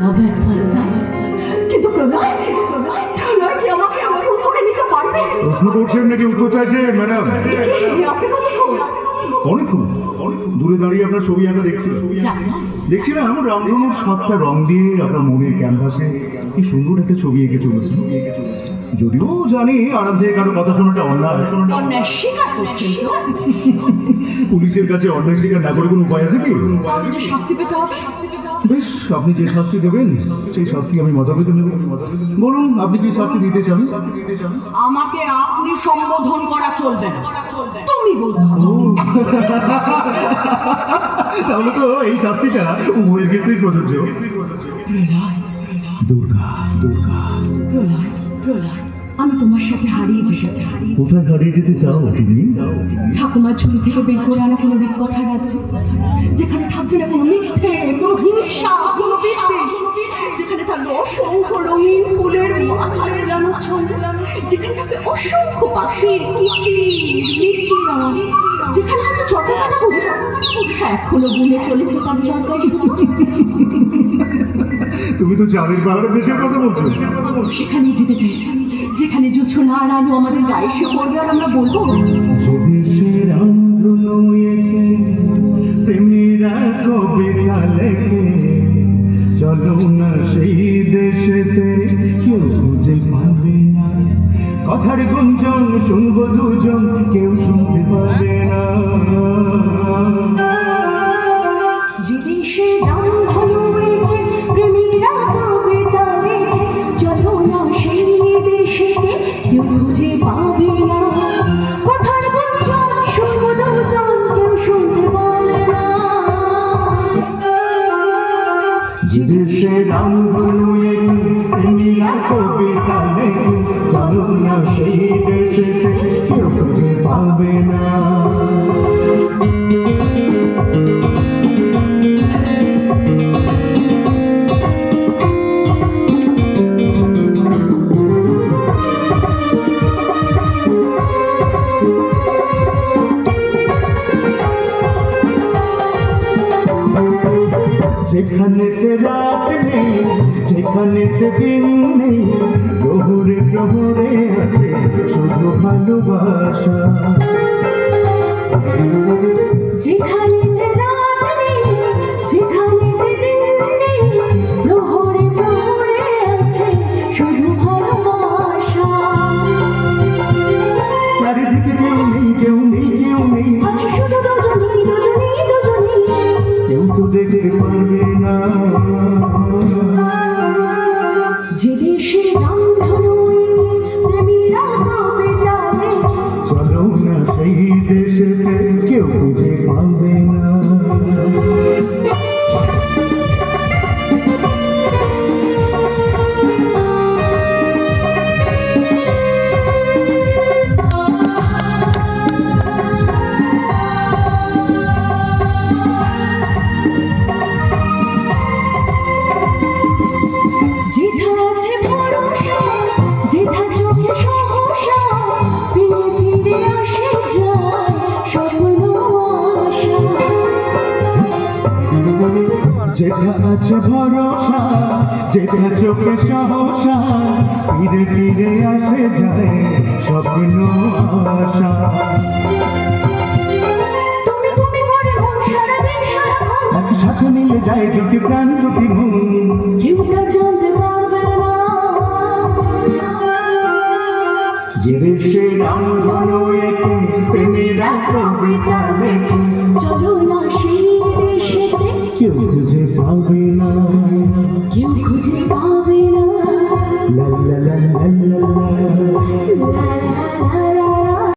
Love at first sight কিন্তু কি আমাকে আপন করে নিতে পারবে? প্রশ্ন করছেন নাকি উত্তর চাইছেন ম্যাডাম? কি? আপনি কতক্ষণ? অনেকক্ষণ। দূরে দাঁড়িয়ে আপনার ছবি আঁকা দেখছি। না রামধনুর সাতটা রং দিয়ে আপনার মনের ক্যানভাসে কি সুন্দর একটা ছবি এঁকে চলেছিল যদিও জানি আরাম থেকে কারও কথা শোনাটা অন্যায়। অন্যায় স্বীকার করছেন তো? পুলিশের কাছে অন্যায় স্বীকার না করে কোনো উপায় আছে কি? যে শাস্তি পেতে হবে? বেশ আপনি যে শাস্তি দেবেন সেই শাস্তি আমি মতাবেদন নেব। বলুন আপনি কি শাস্তি দিতে চান? আমাকে আপনি সম্বোধন করা চলবে না। তুমি বলতে তাহলে তো এই শাস্তিটা উভয়ের ক্ষেত্রেই প্রযোজ্য। দুর্গা দুর্গা। প্রলয়। প্রলয় আমি তোমার সাথে হারিয়ে যেতে চাই। কোথায় হারিয়ে যেতে চাও তুমি ঠাকুমার ঝুলি থেকে বের করে আনা কোনো রূপকথা রাজ্য যেখানে থাকবে না কোনো মিথ্যে কোনো হিংসা কোনো বিদ্বেষ যেখানে থাকবে অসংখ্য রঙিন ফুলের মাথা মেলানো ছন্দ যেখানে থাকবে অসংখ্য পাখির কিচির মিচির যেখানে হয়তো চটা কাটা বলে এখনও গুনে চলেছে তার চরকায় তুমি তো চাঁদের পাহাড়ের দেশের কথা বলছো। সেখানেই যেতে চাইছি। যেখানে জোছনা আর আলো আমাদের গায়ে এসে পড়বে আর আমরা বলব? চলো না সেই দেশেতে কেউ খুঁজে পাবে না। কথার গুঞ্জন শুনব দুজন কেউ শুনতে যে দেশে রাম ধনুয়ে প্রেমীরা কবিতা লেখে। চলো না সেই দেশে পাবে না। যেখানেতে রাত নেই যেখানেতে দিন নেই প্রহরে প্রহরে আছে শুধু ভালোবাসা। যেখানে রাত নেই যেখানে দিন নেই প্রহরে প্রহরে আছে শুধু ভালোবাসা। চারিদিকে কেউ নেই কেউ নেই কেউ নেই। আছে শুধু খুঁজে যেটা আছে ভরসা যেটা চোখে সহসা ফিরে ফিরে আসে যায় স্বপ্ন আশা। একসাথে মিলে যায় দুটি প্রাণ দুটি মন। কেউ তা জানতে পারবে না। যে দেশে রাম ধনু একে প্রেমীরা কবিতা লেখে চলো কেউ খুঁজে পাবে না। কেউ